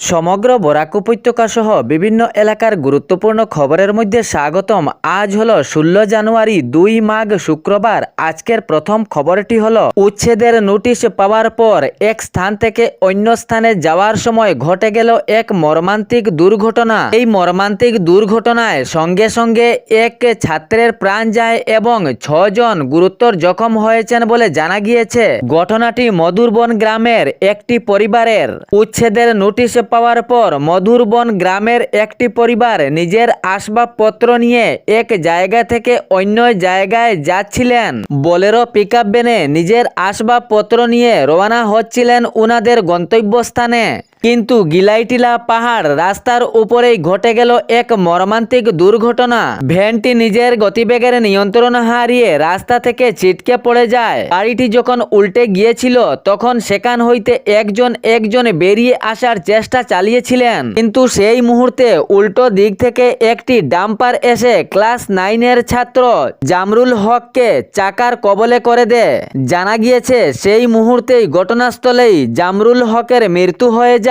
সমগ্র বরাক উপত্যকা সহ বিভিন্ন এলাকার গুরুত্বপূর্ণ খবরের মধ্যে স্বাগতম। আজ হলো ষোলো জানুয়ারি দুই মাঘ শুক্রবার। আজকের প্রথম খবরটি হলো, উচ্ছেদের নোটিশ পাওয়ার পর এক স্থান থেকে অন্য স্থানে যাওয়ার সময় ঘটে গেল এক মর্মান্তিক দুর্ঘটনা। এই মর্মান্তিক দুর্ঘটনায় সঙ্গে সঙ্গে এক ছাত্রের প্রাণ যায় এবং ছজন গুরুতর জখম হয়েছেন বলে জানা গিয়েছে। ঘটনাটি মধুরবন গ্রামের একটি পরিবারের। উচ্ছেদের নোটিশ পাওয়ার পর মধুরবন গ্রামের একটি পরিবার নিজের আসবাবপত্র নিয়ে এক জায়গা থেকে অন্য জায়গায় যাচ্ছিলেন। বোলেরো পিক ভ্যানে নিজের আসবাবপত্র নিয়ে রওনা হচ্ছিলেন উনাদের গন্তব্যস্থানে। কিন্তু গিলাইটিলা পাহাড় রাস্তার উপরেই ঘটে গেল এক মর্মান্তিক দুর্ঘটনা। ভ্যানটি নিজের গতিবেগের নিয়ন্ত্রণ হারিয়ে রাস্তা থেকে ছিটকে পড়ে যায়। গাড়িটি যখন উল্টে গিয়েছিল, তখন সেখান হইতে একজন একজন বেরিয়ে আসার চেষ্টা চালিয়েছিলেন। কিন্তু সেই মুহূর্তে উল্টো দিক থেকে একটি ডাম্পার এসে ক্লাস নাইনের ছাত্র জামরুল হককে চাকার কবলে করে দেয়। জানা গিয়েছে, সেই মুহূর্তেই ঘটনাস্থলেই জামরুল হকের মৃত্যু হয়ে যায়।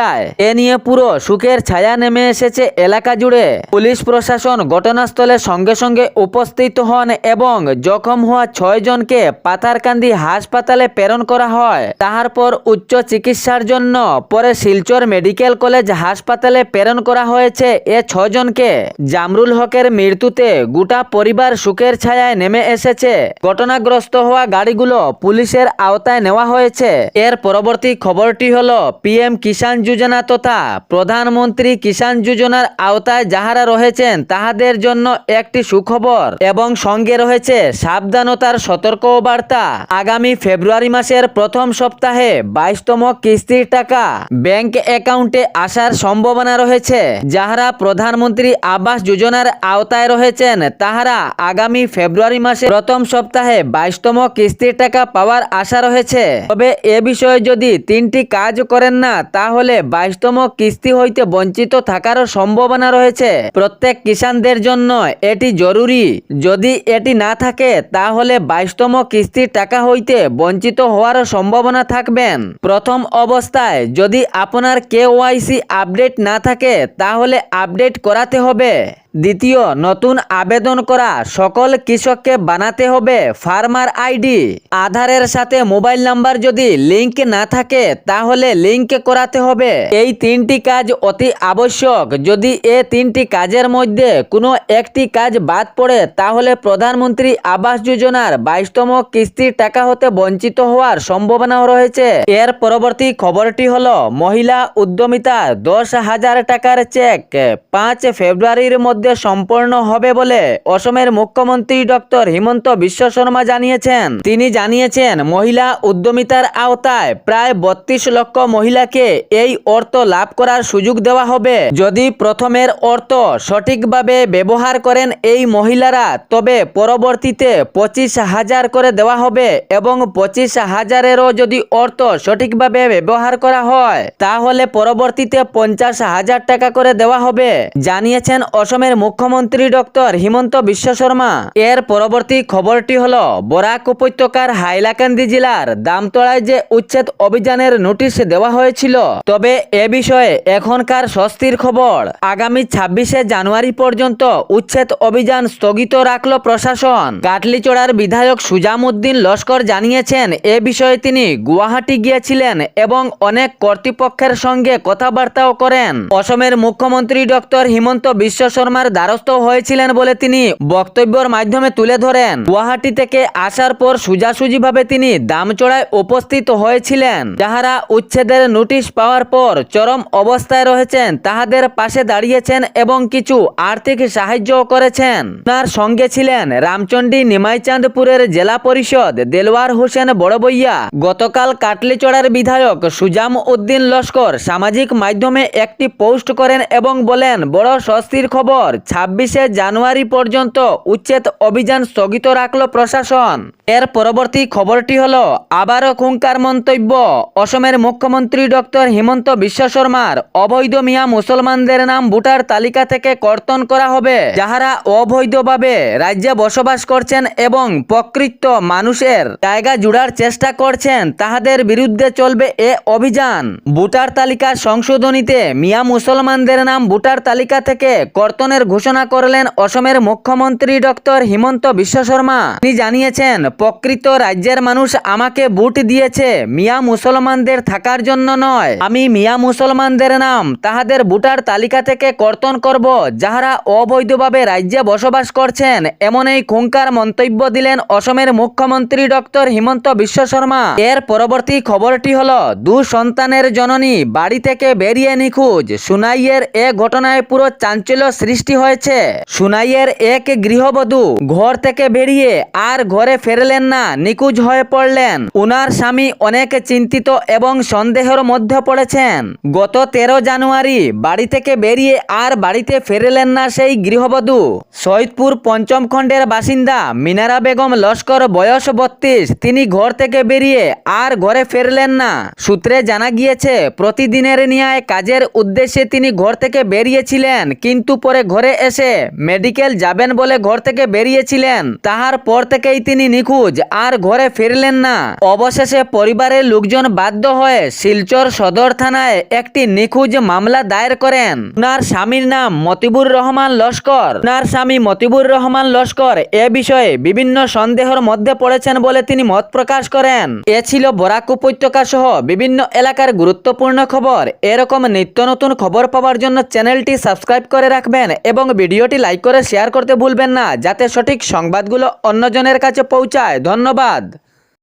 এ নিয়ে পুরো সুখের ছায়া নেমে এসেছে এলাকা জুড়ে। পুলিশ প্রশাসন ঘটনাস্থলে সঙ্গে সঙ্গে উপস্থিত হন এবং জখম হওয়া ছয় জনকে পাথারকান্দি হাসপাতালে প্রেরণ করা হয়। তাহার পর উচ্চ চিকিৎসার জন্য পরে শিলচর মেডিকেল কলেজ হাসপাতালে প্রেরণ করা হয়েছে এ ছজনকে জামরুল হকের মৃত্যুতে গোটা পরিবার সুখের ছায়ায় নেমে এসেছে। ঘটনাগ্রস্ত হওয়া গাড়িগুলো পুলিশের আওতায় নেওয়া হয়েছে। এর পরবর্তী খবরটি হলো, পিএম কিষাণ যোজনা তথা প্রধানমন্ত্রী কিষাণ যোজনার আওতায় যাহারা রয়েছেন, তাহাদের জন্য একটি সুখবর এবং সঙ্গে রয়েছে সাবধানতার সতর্ক বার্তা। আগামী ফেব্রুয়ারি মাসের প্রথম সপ্তাহে বাইশতম কিস্তির টাকা ব্যাংক অ্যাকাউন্টে আসার সম্ভাবনা রয়েছে। যাহারা প্রধানমন্ত্রী আবাস যোজনার আওতায় রয়েছেন, তাহারা আগামী ফেব্রুয়ারি মাসে প্রথম সপ্তাহে বাইশতম কিস্তির টাকা পাওয়ার আশা রয়েছে। তবে এ বিষয়ে যদি তিনটি কাজ করেন না, তাহলে বাইশতম কিস্তি হইতে বঞ্চিত থাকারও সম্ভাবনা রয়েছে। প্রত্যেক কিষানদের জন্য এটি জরুরি। যদি এটি না থাকে, তাহলে বাইশতম কিস্তির টাকা হইতে বঞ্চিত হওয়ারও সম্ভাবনা থাকবেন। প্রথম অবস্থায় যদি আপনার কেওয়াইসি আপডেট না থাকে, তাহলে আপডেট করাতে হবে। দ্বিতীয়, নতুন আবেদন করা। সকল কৃষককে বানাতে হবে ফার্মার আইডি। আধারের সাথে মোবাইল নাম্বার যদি লিংক না থাকে, তাহলে লিংক করাতে হবে। এই তিনটি কাজ অতি আবশ্যক। যদি এ তিনটি কাজের মধ্যে কোনো একটি কাজ বাদ পড়ে, তাহলে প্রধানমন্ত্রী আবাস যোজনার বাইশতম কিস্তির টাকা হতে বঞ্চিত হওয়ার সম্ভাবনাও রয়েছে। এর পরবর্তী খবরটি হল, মহিলা উদ্যমিতা দশ হাজার টাকার চেক। পাঁচ ফেব্রুয়ারির মধ্যে সম্পন্ন হবে বলে অসমের মুখ্যমন্ত্রী ডক্টর হিমন্ত বিশ্ব শর্মা জানিয়েছেন। তিনি জানিয়েছেন, মহিলা উদ্যমিতার আওতায় প্রায় বত্রিশ লক্ষ মহিলাকে এই অর্থ লাভ করার সুযোগ দেওয়া হবে। যদি প্রথমের অর্থ সঠিকভাবে ব্যবহার করেন এই মহিলারা, তবে পরবর্তীতে পঁচিশ হাজার করে দেওয়া হবে এবং পঁচিশ হাজারেরও যদি অর্থ সঠিকভাবে ব্যবহার করা হয়, তাহলে পরবর্তীতে পঞ্চাশ হাজার টাকা করে দেওয়া হবে, জানিয়েছেন অসমের মুখ্যমন্ত্রী ডক্টর হিমন্ত বিশ্ব শর্মা। এর পরবর্তী খবরটি হল, বরাক উপত্যকার হাইলাকান্দি জেলার দামতলায় যে উচ্ছেদ অভিযানের নোটিশ দেওয়া হয়েছিল, তবে এ বিষয়ে এখনকার স্বস্তির খবর। আগামী ছাব্বিশে জানুয়ারি পর্যন্ত উচ্ছেদ অভিযান স্থগিত রাখল প্রশাসন। কাটলিচড়ার বিধায়ক সুজামউদ্দিন লস্কর জানিয়েছেন, এ বিষয়ে তিনি গুয়াহাটি গিয়েছিলেন এবং অনেক কর্তৃপক্ষের সঙ্গে কথাবার্তাও করেন। অসমের মুখ্যমন্ত্রী ডক্টর হিমন্ত বিশ্ব শর্মার দ্বারস্থ হয়েছিলেন বলে তিনি বক্তব্যের মাধ্যমে তুলে ধরেন। গুয়াহাটি থেকে আসার পর সোজাসুজিভাবে তিনি দামচড়ায় উপস্থিত হয়েছিলেন। যাহারা উচ্ছেদের নোটিশ পাওয়ার পর চরম অবস্থায় রয়েছেন, তাহাদের পাশে দাঁড়িয়েছেন এবং কিছু আর্থিক সাহায্য করেছেন। তার সঙ্গে ছিলেন রামচন্ডী নিমাইচাঁদপুরের জেলা পরিষদ দেলওয়ার হোসেন বড়বইয়া, গতকাল কাটলিচড়ার বিধায়ক সুজাম উদ্দিন লস্কর সামাজিক মাধ্যমে একটি পোস্ট করেন এবং বলেন, বড় স্বস্তির খবর। পর ছাব্বিশে জানুয়ারি পর্যন্ত উচ্ছেদ অভিযান স্থগিত রাখল প্রশাসন। এর পরবর্তী খবরটি হল, আবারও খুঙ্কার মন্তব্য। অসমের মুখ্যমন্ত্রী ডক্টর হিমন্ত বিশ্ব শর্মার অবৈধ মিয়া মুসলমানদের নাম ভোটার তালিকা থেকে কর্তন করা হবে। যাহারা অবৈধভাবে রাজ্যে বসবাস করছেন এবং প্রকৃত মানুষের জায়গা জুড়ার চেষ্টা করছেন, তাহাদের বিরুদ্ধে চলবে এ অভিযান। ভোটার তালিকা সংশোধনীতে মিয়া মুসলমানদের নাম ভোটার তালিকা থেকে কর্তনের ঘোষণা করলেন অসমের মুখ্যমন্ত্রী ডক্টর হিমন্ত বিশ্ব শর্মা। তিনি জানিয়েছেন, প্রকৃত রাজ্যের মানুষ আমাকে ভোট দিয়েছে, মিয়া মুসলমানদের থাকার জন্য নয়। আমি মিয়া মুসলমানদের নাম, তাহাদের ভোটার তালিকা থেকে কর্তন করব, যাহারা অবৈধভাবে রাজ্যে বসবাস করছেন। এমন এই খুঙ্কার মন্তব্য দিলেন অসমের মুখ্যমন্ত্রী ডক্টর হিমন্ত বিশ্ব শর্মা। এর পরবর্তী খবরটি হল, দু সন্তানের জননী বাড়ি থেকে বেরিয়ে নিখোঁজ। সুনাইয়ের এ ঘটনায় পুরো চাঞ্চল্য সৃষ্টি হয়েছে। সুনাইয়ের এক গৃহবধূ ঘর থেকে বেরিয়ে আর ঘরে ফেরলেন না, নিখোঁজ হয়ে পড়লেন। উনার স্বামী অনেক চিন্তিত এবং সন্দেহের মধ্যে পড়েছেন। গত তেরো জানুয়ারি বাড়ি থেকে বেরিয়ে আর বাড়িতে ফেরলেন না সেই গৃহবধূ। সৈয়দপুর পঞ্চম খণ্ডের বাসিন্দা মিনারা বেগম লস্কর, বয়স বত্রিশ, তিনি ঘর থেকে বেরিয়ে আর ঘরে ফেরলেন না। সূত্রে জানা গিয়েছে, প্রতিদিনের নিয়ায় কাজের উদ্দেশ্যে তিনি ঘর থেকে বেরিয়েছিলেন, কিন্তু পরে ঘরে এসে মেডিকেল যাবেন বলে ঘর থেকে বেরিয়েছিলেন। তাহার পর থেকেই তিনি নিখোঁজ, আর ঘরে ফিরলেন না। অবশেষে পরিবারের লোকজন বাধ্য হয়ে শিলচর সদর থানায় একটি নিখোঁজ মামলা দায়ের করেন। উনার স্বামীর নাম মতিবুর রহমান লস্কর। উনার স্বামী মতিবুর রহমান লস্কর এ বিষয়ে বিভিন্ন সন্দেহের মধ্যে পড়েছেন বলে তিনি মত প্রকাশ করেন। এ ছিল বরাক উপত্যকা সহ বিভিন্ন এলাকার গুরুত্বপূর্ণ খবর। এরকম নিত্য নতুন খবর পাওয়ার জন্য চ্যানেলটি সাবস্ক্রাইব করে রাখবেন এবং ভিডিওটি লাইক করে শেয়ার করতে ভুলবেন না, যাতে সঠিক সংবাদগুলো অন্যজনের কাছে পৌঁছায়। ধন্যবাদ।